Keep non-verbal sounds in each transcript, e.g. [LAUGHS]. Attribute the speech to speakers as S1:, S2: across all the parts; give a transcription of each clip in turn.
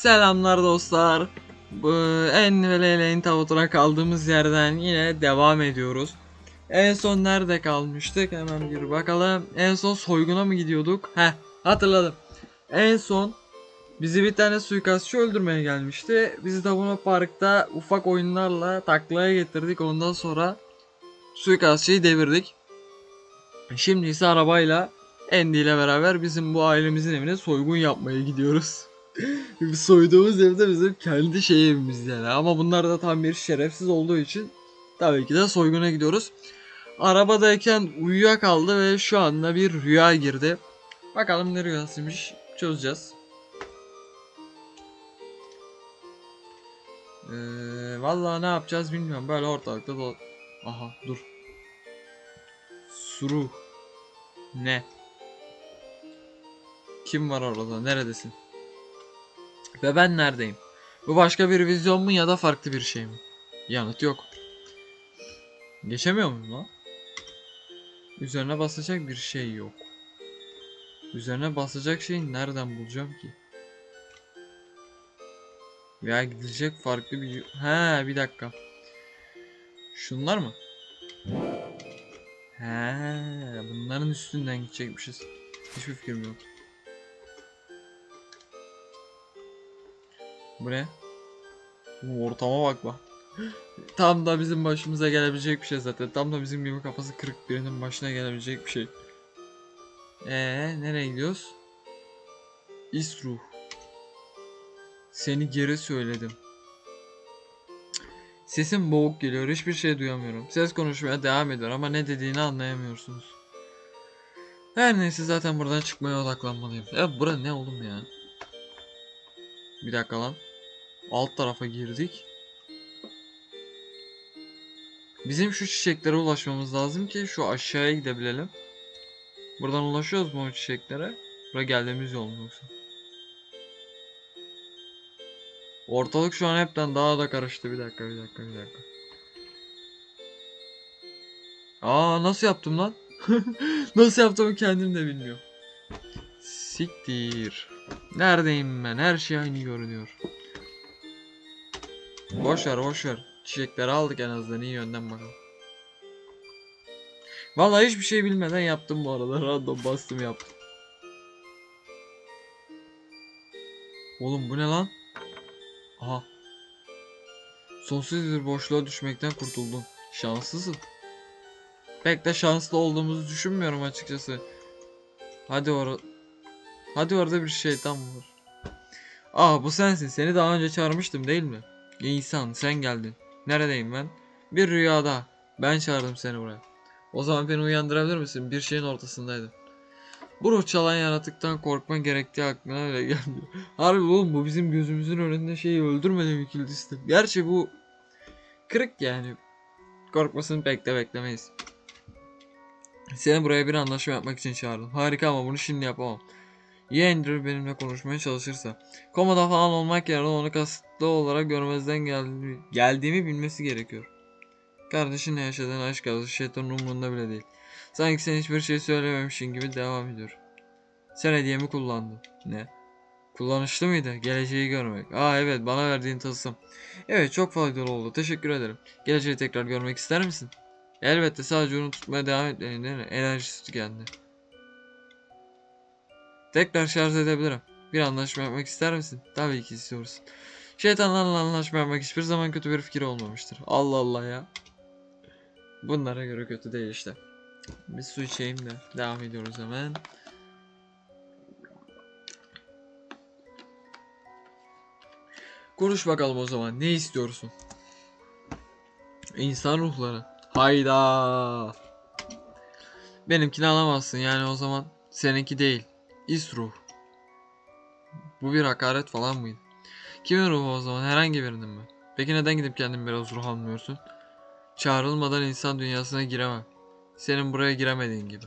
S1: Selamlar dostlar. Bu en ve leyleğin tavutuna kaldığımız yerden yine devam ediyoruz. En son nerede kalmıştık? Hemen bir bakalım. En son soyguna mı gidiyorduk? Heh hatırladım. En son bizi bir tane suikastçı öldürmeye gelmişti. Biz de bunu parkta ufak oyunlarla taklaya getirdik. Ondan sonra suikastçıyı devirdik. Şimdi ise arabayla Andy ile beraber bizim bu ailemizin evine soygun yapmaya gidiyoruz. [LAUGHS] Soyduğumuz evde bizim kendi şey evimiz yani. Ama bunlar da tam bir şerefsiz olduğu için tabii ki de soyguna gidiyoruz. Arabadayken uyuyakaldı ve şu anda bir rüya girdi. Bakalım ne rüyasıymış çözeceğiz. Ee, vallahi ne yapacağız bilmiyorum. Böyle ortalıkta da... Aha dur. Suru. Ne? Kim var orada? Neredesin? Ve ben neredeyim? Bu başka bir vizyon mu ya da farklı bir şey mi? Yanıt yok. Geçemiyor muyum lan? Üzerine basacak bir şey yok. Üzerine basacak şeyi nereden bulacağım ki? Veya gidecek farklı bir... He bir dakika. Şunlar mı? He bunların üstünden gidecekmişiz. Hiçbir fikrim yok. Bu ne? Ortama bak bak. Tam da bizim başımıza gelebilecek bir şey zaten. Tam da bizim gibi kafası kırık birinin başına gelebilecek bir şey. Ee, nereye gidiyoruz? İsruh. Seni geri söyledim. Sesim boğuk geliyor. Hiçbir şey duyamıyorum. Ses konuşmaya devam ediyor ama ne dediğini anlayamıyorsunuz. Her neyse zaten buradan çıkmaya odaklanmalıyım. Ya bura ne oğlum ya? Bir dakika lan. Alt tarafa girdik. Bizim şu çiçeklere ulaşmamız lazım ki şu aşağıya gidebilelim. Buradan ulaşıyoruz mu o çiçeklere? Buraya geldiğimiz yol mu yoksa? Ortalık şu an hepten daha da karıştı. Bir dakika, bir dakika, bir dakika. Aa nasıl yaptım lan? [LAUGHS] nasıl yaptığımı kendim de bilmiyorum. Siktir. Neredeyim ben? Her şey aynı görünüyor. Boş ver, boş ver. Çiçekleri aldık en azından iyi yönden bakalım. Vallahi hiçbir şey bilmeden yaptım bu arada. Random bastım yaptım. Oğlum bu ne lan? Aha. Sonsuz bir boşluğa düşmekten kurtuldum. Şanslısın. Pek de şanslı olduğumuzu düşünmüyorum açıkçası. Hadi orada. Hadi orada bir şeytan var. Aa bu sensin. Seni daha önce çağırmıştım değil mi? İnsan sen geldin. Neredeyim ben? Bir rüyada. Ben çağırdım seni buraya. O zaman beni uyandırabilir misin? Bir şeyin ortasındaydım. Bu ruh çalan yaratıktan korkman gerektiği aklına öyle geldi. [LAUGHS] Harbi oğlum bu bizim gözümüzün önünde şeyi öldürmedi mi kildisti? Gerçi bu kırık yani. Korkmasını pek de beklemeyiz. Seni buraya bir anlaşma yapmak için çağırdım. Harika ama bunu şimdi yapamam. Ya Andrew benimle konuşmaya çalışırsa? Komada falan olmak yerine onu kasıtlı olarak görmezden geldi, geldiğimi bilmesi gerekiyor. Kardeşinle yaşadığın aşk acısı şeytanın umurunda bile değil. Sanki sen hiçbir şey söylememişsin gibi devam ediyor. Sen hediyemi kullandın. Ne? Kullanışlı mıydı? Geleceği görmek. Aa evet bana verdiğin tılsım. Evet çok faydalı oldu. Teşekkür ederim. Geleceği tekrar görmek ister misin? Elbette sadece onu tutmaya devam mi? Enerjisi tükendi. Tekrar şarj edebilirim. Bir anlaşma yapmak ister misin? Tabii ki istiyoruz. Şeytanlarla anlaşma yapmak hiçbir zaman kötü bir fikir olmamıştır. Allah Allah ya. Bunlara göre kötü değil işte. Bir su içeyim de devam ediyoruz hemen. Konuş bakalım o zaman. Ne istiyorsun? İnsan ruhları. Hayda. Benimkini alamazsın yani o zaman. Seninki değil. İsruh. Bu bir hakaret falan mıydı? Kimin ruhu o zaman? Herhangi birinin mi? Peki neden gidip kendin biraz ruh almıyorsun? Çağrılmadan insan dünyasına giremem. Senin buraya giremediğin gibi.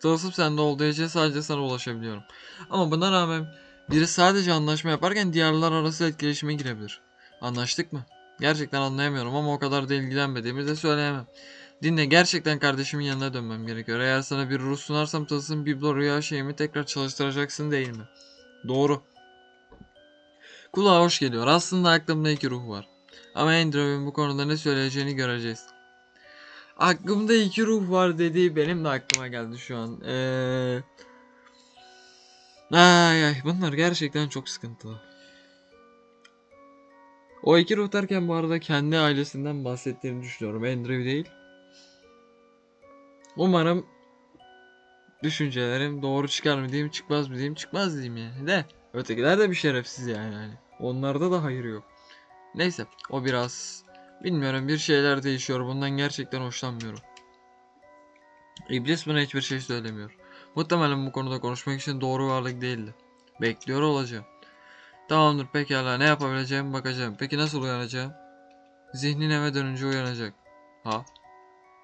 S1: Tılsım sende olduğu için sadece sana ulaşabiliyorum. Ama buna rağmen biri sadece anlaşma yaparken diğerler arası etkileşime girebilir. Anlaştık mı? Gerçekten anlayamıyorum ama o kadar da ilgilenmediğimi de söyleyemem. Dinle gerçekten kardeşimin yanına dönmem gerekiyor. Eğer sana bir ruh sunarsam tılsım biblo rüya şeyimi tekrar çalıştıracaksın değil mi? Doğru. Kulağa hoş geliyor. Aslında aklımda iki ruh var. Ama Andrew'in bu konuda ne söyleyeceğini göreceğiz. Aklımda iki ruh var dediği benim de aklıma geldi şu an. Eee... Ay ay bunlar gerçekten çok sıkıntılı. O iki ruh derken bu arada kendi ailesinden bahsettiğini düşünüyorum. Andrew değil. Umarım düşüncelerim doğru çıkar mı diyeyim çıkmaz mı diyeyim çıkmaz diyeyim yani de. Ötekiler de bir şerefsiz yani hani. Onlarda da hayır yok. Neyse o biraz bilmiyorum bir şeyler değişiyor. Bundan gerçekten hoşlanmıyorum. İblis bana hiçbir şey söylemiyor. Muhtemelen bu konuda konuşmak için doğru varlık değildi. Bekliyor olacağım. Tamamdır pekala ne yapabileceğimi bakacağım. Peki nasıl uyanacağım? Zihnin eve dönünce uyanacak. Ha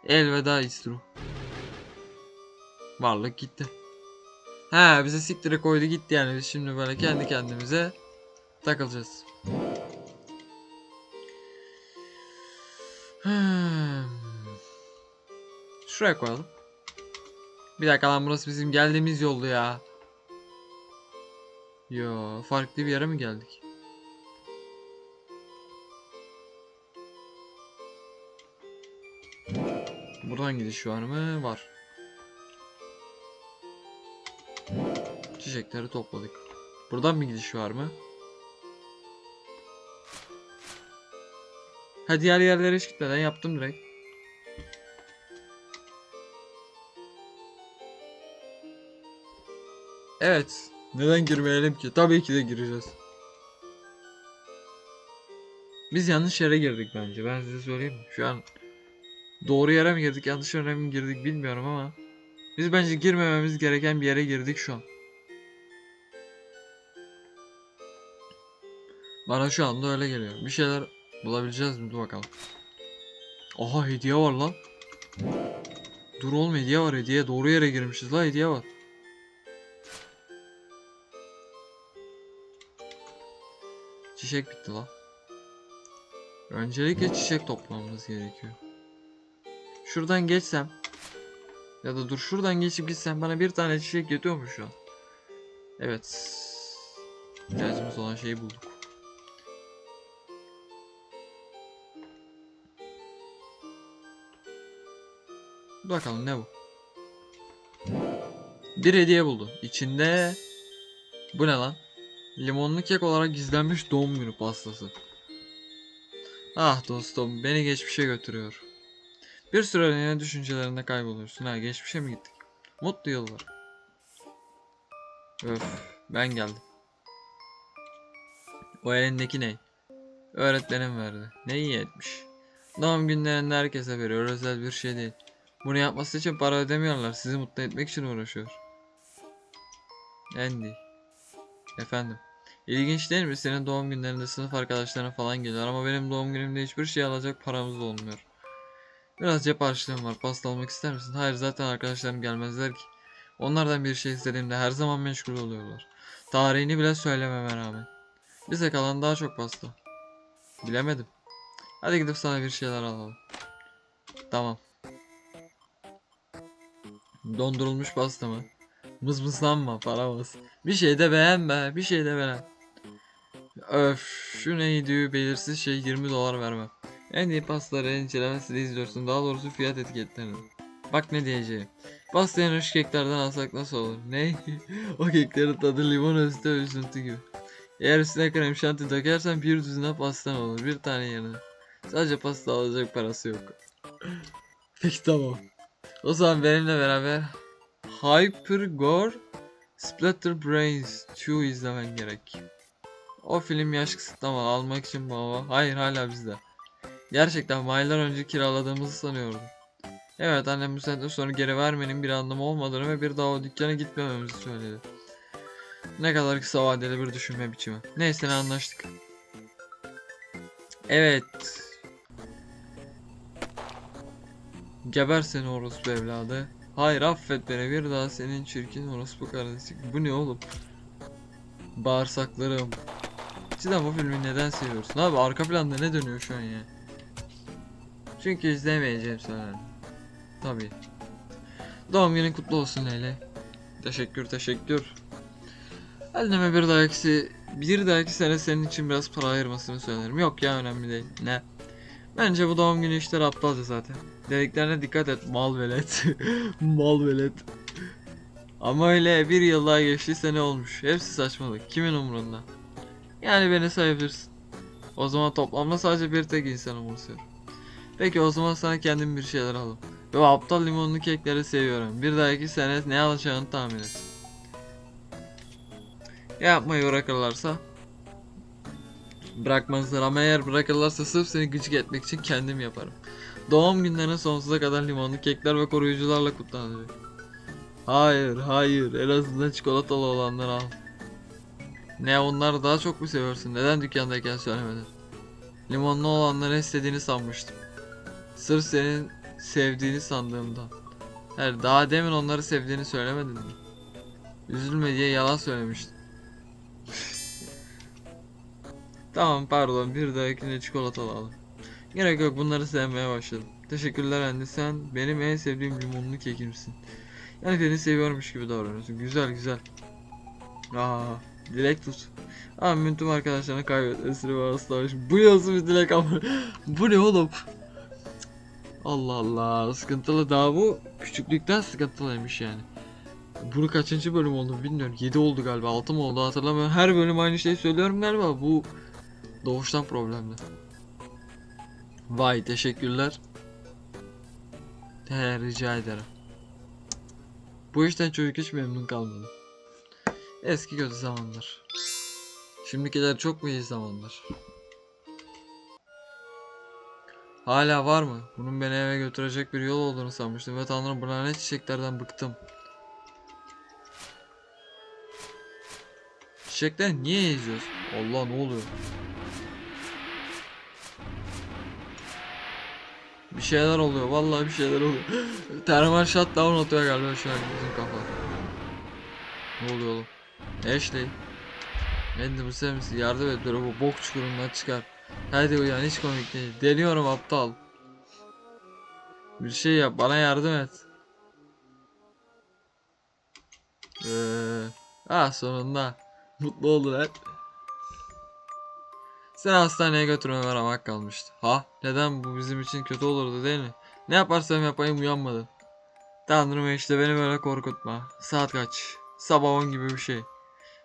S1: elveda İstru Varlık gitti. Ha bize siktire koydu gitti yani biz şimdi böyle kendi kendimize takılacağız. Hmm. Şuraya koyalım. Bir dakika lan burası bizim geldiğimiz yoldu ya. Yo farklı bir yere mi geldik? Buradan gidiş var mı? Var. Çiçekleri topladık. Buradan bir gidiş var mı? Ha diğer yerlere hiç gitmeden yaptım direkt. Evet. Neden girmeyelim ki? Tabii ki de gireceğiz. Biz yanlış yere girdik bence. Ben size söyleyeyim? Şu an doğru yere mi girdik, yanlış yere mi girdik bilmiyorum ama biz bence girmememiz gereken bir yere girdik şu an. Bana şu anda öyle geliyor. Bir şeyler bulabileceğiz mi? Dur bakalım. Aha hediye var lan. Dur oğlum hediye var hediye. Doğru yere girmişiz la hediye var. Çiçek bitti la. Öncelikle çiçek toplamamız gerekiyor. Şuradan geçsem ya da dur şuradan geçip gitsem bana bir tane çiçek yetiyor mu şu an? Evet. İhtiyacımız olan şeyi bulduk. Bakalım ne bu? Bir hediye buldum. İçinde bu ne lan? Limonlu kek olarak gizlenmiş doğum günü pastası. Ah dostum beni geçmişe götürüyor. Bir süreliğine düşüncelerinde kayboluyorsun. Ha geçmişe mi gittik? Mutlu yıllar. Öf ben geldim. O elindeki ne? Öğretmenim verdi. Ne iyi etmiş. Doğum günlerinde herkese veriyor. Özel bir şey değil. Bunu yapması için para ödemiyorlar. Sizi mutlu etmek için uğraşıyor. Andy. Efendim. İlginç değil mi? Senin doğum günlerinde sınıf arkadaşların falan geliyor ama benim doğum günümde hiçbir şey alacak paramız olmuyor. Biraz cep harçlığım var. Pasta almak ister misin? Hayır zaten arkadaşlarım gelmezler ki. Onlardan bir şey istediğimde her zaman meşgul oluyorlar. Tarihini bile söylememe rağmen. Bize kalan daha çok pasta. Bilemedim. Hadi gidip sana bir şeyler alalım. Tamam. Dondurulmuş pasta mı? Mızmızlanma paramız. Bir şey de beğenme. Bir şey de beğen. Öf şu neydi belirsiz şey 20 dolar vermem. En iyi pastaları en incelemesini izliyorsun. Daha doğrusu fiyat etiketlerini. Bak ne diyeceğim. Pastayı şu keklerden alsak nasıl olur? Ne? [LAUGHS] o keklerin tadı limon özüte üzüntü gibi. Eğer üstüne krem şanti dökersen bir düzine pastan olur. Bir tane yerine. Sadece pasta alacak parası yok. [LAUGHS] Peki tamam. O zaman benimle beraber Hyper Gore Splatter Brains 2 izlemen gerek. O film yaş kısıtlama almak için baba. Hayır hala bizde. Gerçekten aylar önce kiraladığımızı sanıyordum. Evet annem bu saatten sonra geri vermenin bir anlamı olmadığını ve bir daha o dükkana gitmememizi söyledi. Ne kadar kısa vadeli bir düşünme biçimi. Neyse ne anlaştık. Evet. Geber seni orospu evladı. Hayır affet beni bir daha senin çirkin orospu kardeşim. Bu ne oğlum? Bağırsaklarım. Cidden bu filmi neden seviyorsun? Abi arka planda ne dönüyor şu an ya? Çünkü izlemeyeceğim sana. Tabii. Doğum günün kutlu olsun Leyla. Teşekkür teşekkür. Anneme bir dahaki bir dahaki sene senin için biraz para ayırmasını söylerim. Yok ya önemli değil. Ne? Bence bu doğum günü işleri aptalca zaten. Dediklerine dikkat et mal velet. [LAUGHS] mal velet. Ama öyle bir yıl daha geçtiyse ne olmuş? Hepsi saçmalık. Kimin umurunda? Yani beni sayabilirsin. O zaman toplamda sadece bir tek insan umursuyor. Peki o zaman sana kendim bir şeyler alayım. Ve aptal limonlu kekleri seviyorum. Bir dahaki sene ne alacağını tahmin et. Yapmayı bırakırlarsa Bırakmazlar ama eğer bırakırlarsa sırf seni gıcık etmek için kendim yaparım. Doğum günlerine sonsuza kadar limonlu kekler ve koruyucularla kutlanacak. Hayır, hayır. En azından çikolatalı olanları al. Ne onları daha çok mu seviyorsun? Neden dükkandayken söylemedin? Limonlu olanları istediğini sanmıştım. Sırf senin sevdiğini sandığımdan. Hayır, daha demin onları sevdiğini söylemedin mi? Üzülme diye yalan söylemiştin. [LAUGHS] tamam pardon bir dahakine çikolatalı alın. Gerek yok bunları sevmeye başladım. Teşekkürler anne sen benim en sevdiğim limonlu kekimsin. Yani beni seviyormuş gibi davranıyorsun. Güzel güzel. Aa, dilek tut. Ama tüm arkadaşlarını kaybetmesini ve asla Bu nasıl bir dilek ama. [GASPS] bu ne oğlum? Allah Allah sıkıntılı daha bu küçüklükten sıkıntılıymış yani. Bunu kaçıncı bölüm oldu bilmiyorum. 7 oldu galiba 6 mı oldu hatırlamıyorum. Her bölüm aynı şeyi söylüyorum galiba. Bu doğuştan problemli. Vay teşekkürler. He, rica ederim. Bu işten çocuk hiç memnun kalmadı. Eski kötü zamanlar. Şimdikiler çok mu iyi zamanlar? Hala var mı? Bunun beni eve götürecek bir yol olduğunu sanmıştım ve tanrım bu lanet çiçeklerden bıktım. Çiçekler niye eziyoruz? Allah ne oluyor? Bir şeyler oluyor. Vallahi bir şeyler oluyor. [GASPS] Termal shutdown atıyor galiba şu an bizim kafa. Ne oluyor oğlum? Ashley. Bu sen misin? Yardım et böyle bu bok çukurundan çıkar. Hadi uyan hiç komik değil. Deniyorum aptal. Bir şey yap bana yardım et. Eee, ah sonunda. [LAUGHS] Mutlu oldular. Seni hastaneye götürmeme ramak kalmıştı. Ha? Neden bu bizim için kötü olurdu değil mi? Ne yaparsam yapayım uyanmadın. Tanrım işte beni böyle korkutma. Saat kaç? Sabah 10 gibi bir şey.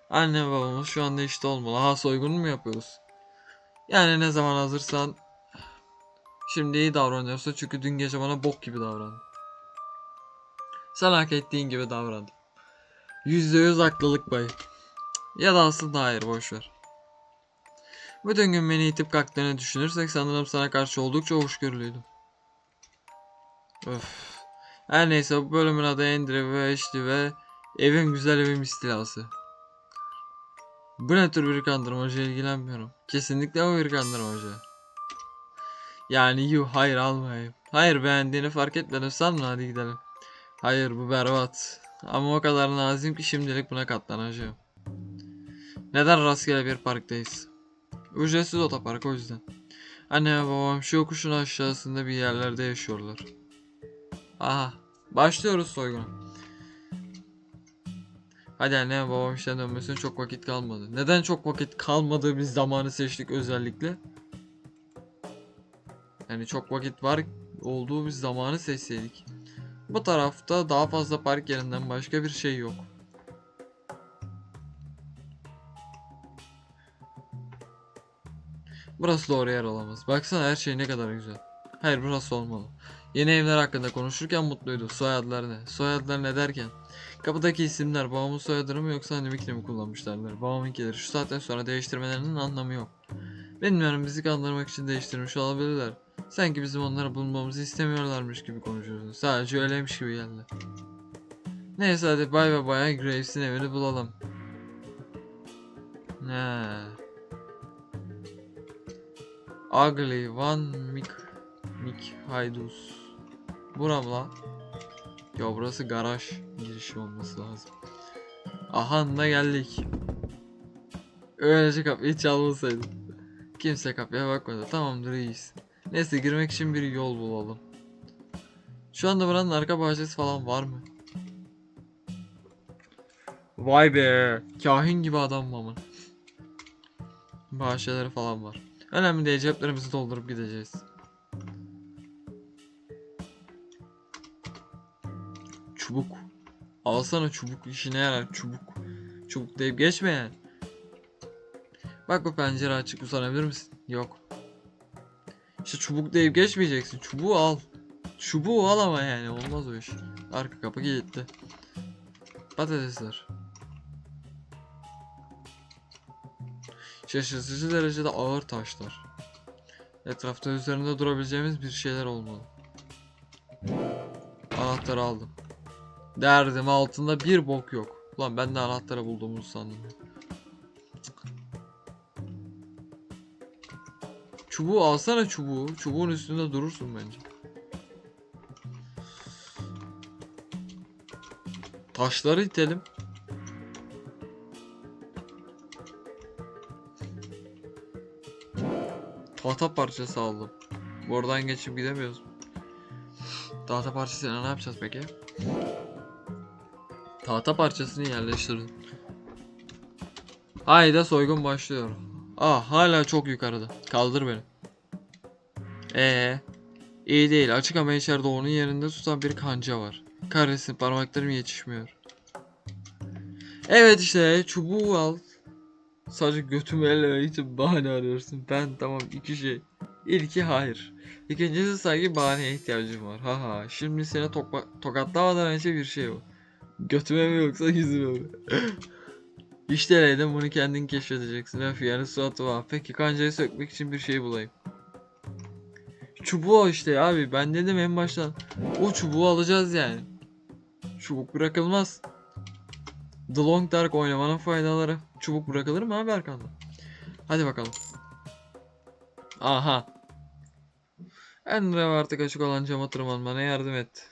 S1: Anne babamız şu anda işte olmalı. Ha soygun mu yapıyoruz? Yani ne zaman hazırsan. Şimdi iyi davranıyorsun çünkü dün gece bana bok gibi davrandın. Sen hak ettiğin gibi. Yüzde yüz haklılık payı. Ya da aslında hayır boşver. Bütün gün beni itip kalktığını düşünürsek sanırım sana karşı oldukça hoşgörülüydüm. Öf. Her neyse bu bölümün adı Andrew ve Ashley ve Evim Güzel Evim istilası. Bu ne tür bir kandırmaca ilgilenmiyorum. Kesinlikle o bir kandırmaca. Yani yuh hayır almayayım. Hayır beğendiğini fark etmedim sanma hadi gidelim. Hayır bu berbat. Ama o kadar nazim ki şimdilik buna katlanacağım. Neden rastgele bir parktayız? Ücretsiz otopark o yüzden. Anne ve babam şu yokuşun aşağısında bir yerlerde yaşıyorlar. Aha. Başlıyoruz soyguna. Hadi anne babam işten dönmesine çok vakit kalmadı. Neden çok vakit kalmadığı bir zamanı seçtik özellikle? Yani çok vakit var olduğu bir zamanı seçseydik. Bu tarafta daha fazla park yerinden başka bir şey yok. Burası doğru yer olamaz. Baksana her şey ne kadar güzel. Hayır burası olmalı. Yeni evler hakkında konuşurken mutluydu. Soyadlar ne? Soyadlar ne derken? Kapıdaki isimler babamın soyadını mı yoksa annemikini mi kullanmışlardır? Babamınkileri şu saatten sonra değiştirmelerinin anlamı yok. Bilmiyorum bizi kandırmak için değiştirmiş olabilirler. Sanki bizim onları bulmamızı istemiyorlarmış gibi konuşuyorsun. Sadece öyleymiş gibi geldi. Neyse hadi bay ve bayan Graves'in evini bulalım. Ne? Ugly One Mik Mik Haydus. Buram la. Ya burası garaj girişi olması lazım. Aha da geldik. Öylece kapıyı çalmasaydım. Kimse kapıya bakmadı. Tamamdır iyiyiz. Neyse girmek için bir yol bulalım. Şu anda buranın arka bahçesi falan var mı? Vay be. Kahin gibi adam ama. Bahçeleri falan var. Önemli değil ceplerimizi doldurup gideceğiz. Çubuk. Alsana çubuk işine yarar çubuk. Çubuk deyip geçme yani. Bak bu pencere açık uzanabilir misin? Yok. İşte çubuk deyip geçmeyeceksin. Çubuğu al. Çubuğu al ama yani olmaz o iş. Arka kapı gitti. Patatesler. Şaşırtıcı derecede ağır taşlar. Etrafta üzerinde durabileceğimiz bir şeyler olmalı. Anahtarı aldım. Derdim altında bir bok yok. Ulan ben de anahtarı bulduğumuzu sandım. Çubuğu alsana çubuğu. Çubuğun üstünde durursun bence. Taşları itelim. Tahta parçası aldım. Buradan geçip gidemiyoruz. Tahta parçasıyla ne yapacağız peki? Tahta parçasını yerleştirdim. Hayda soygun başlıyor. Ah hala çok yukarıda. Kaldır beni. Ee, iyi değil. Açık ama içeride onun yerinde tutan bir kanca var. Kahretsin parmaklarım yetişmiyor. Evet işte çubuğu al. Sadece götümü ellemek için bahane arıyorsun. Ben tamam iki şey. İlki hayır. İkincisi sanki bahaneye ihtiyacım var. Haha. Şimdi seni tokma- tokatlamadan önce bir şey bu. Götüme mi yoksa yüzüme mi? [LAUGHS] işte Leyden bunu kendin keşfedeceksin. Öf yani suatı var. Peki kancayı sökmek için bir şey bulayım. Çubuğu işte abi. Ben dedim en baştan. O çubuğu alacağız yani. Çubuk bırakılmaz. The Long Dark oynamanın faydaları. Çubuk bırakılır mı abi arkanda? Hadi bakalım. Aha. Enrev artık açık olan cama tırmanmana yardım et.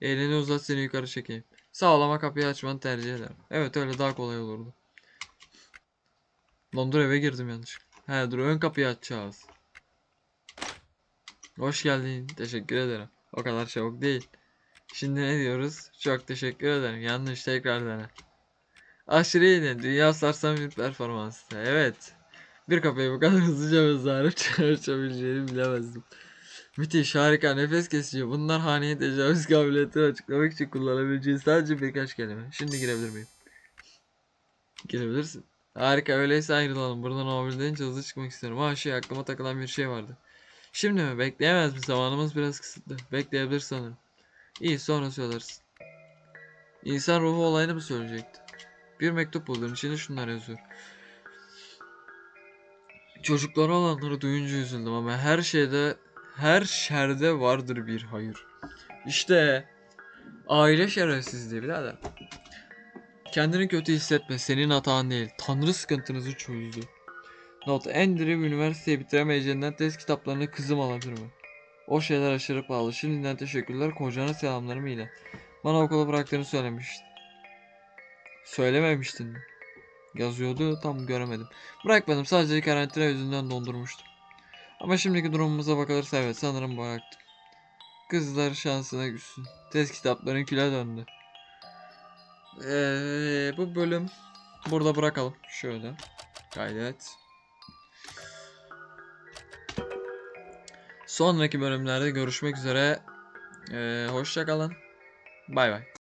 S1: Elini uzat seni yukarı çekeyim. Sağlama kapıyı açmanı tercih ederim. Evet öyle daha kolay olurdu. Lan dur eve girdim yanlış. He dur ön kapıyı açacağız. Hoş geldin. Teşekkür ederim. O kadar çabuk değil. Şimdi ne diyoruz? Çok teşekkür ederim. Yanlış tekrar dene. Aşırı iyiydi. Dünya sarsan bir performanstı. Evet. Bir kapıyı bu kadar hızlıca ve zarif [LAUGHS] açabileceğini bilemezdim. Müthiş, harika, nefes kesici. Bunlar haneye tecavüz kabiliyetini açıklamak için kullanabileceği sadece birkaç kelime. Şimdi girebilir miyim? Girebilirsin. Harika, öyleyse ayrılalım. Buradan olabildiğince hızlı çıkmak istiyorum. Ha şey, aklıma takılan bir şey vardı. Şimdi mi? Bekleyemez mi? Zamanımız biraz kısıtlı. Bekleyebilir sanırım. İyi, sonra söylersin. İnsan ruhu olayını mı söyleyecekti? Bir mektup buldum. İçinde şunlar yazıyor. Çocuklara olanları duyunca üzüldüm ama her şeyde, her şerde vardır bir hayır. İşte aile şerefsizliği birader. Kendini kötü hissetme. Senin hatan değil. Tanrı sıkıntınızı çözdü. Not. Andrew üniversiteyi bitiremeyeceğinden test kitaplarını kızım alabilir mi? O şeyler aşırı pahalı. Şimdiden teşekkürler. Kocana selamlarımı ile. Bana okulu bıraktığını söylemiştin. Söylememiştin mi? Yazıyordu tam göremedim. Bırakmadım sadece karantina yüzünden dondurmuştum. Ama şimdiki durumumuza bakılırsa evet sanırım bıraktım. Kızlar şansına gülsün. Test kitapların küle döndü. Ee, bu bölüm burada bırakalım. Şöyle. Kaydet. Sonraki bölümlerde görüşmek üzere. Ee, hoşça kalın. Bay bay.